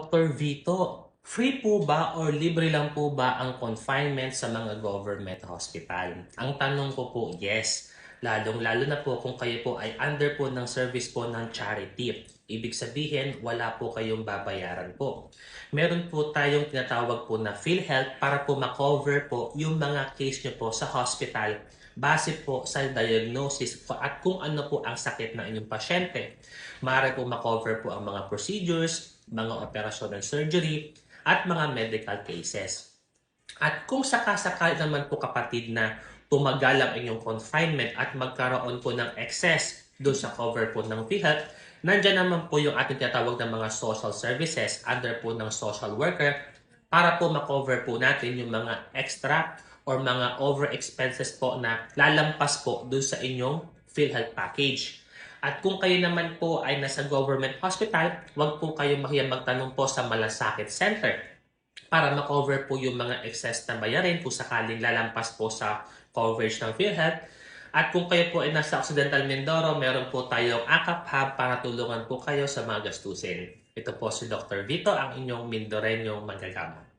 Dr. Vito, free po ba or libre lang po ba ang confinement sa mga government hospital? Ang tanong ko po, yes. Lalong-lalo na po kung kayo po ay under po ng service po ng charity. Ibig sabihin, wala po kayong babayaran po. Meron po tayong tinatawag po na PhilHealth para po makover po yung mga case nyo po sa hospital base po sa diagnosis at kung ano po ang sakit ng inyong pasyente. Maaari po makover po ang mga procedures, mga operasyon and surgery, at mga medical cases. At kung sakasakali naman po kapatid na tumagal ang inyong confinement at magkaroon po ng excess doon sa cover po ng PhilHealth, nandyan naman po yung ating tinatawag ng mga social services under po ng social worker para po makover po natin yung mga extra or mga over expenses po na lalampas po doon sa inyong PhilHealth package. At kung kayo naman po ay nasa government hospital, huwag po kayo mahiyang magtanong po sa Malasakit Center para makover po yung mga excess na bayarin kung sakaling lalampas po sa coverage ng PhilHealth. At kung kayo po ay nasa Occidental Mindoro, meron po tayong AKAP Hub para tulungan po kayo sa mga gastusin. Ito po si Dr. Vito, ang inyong Mindoreño Magagama.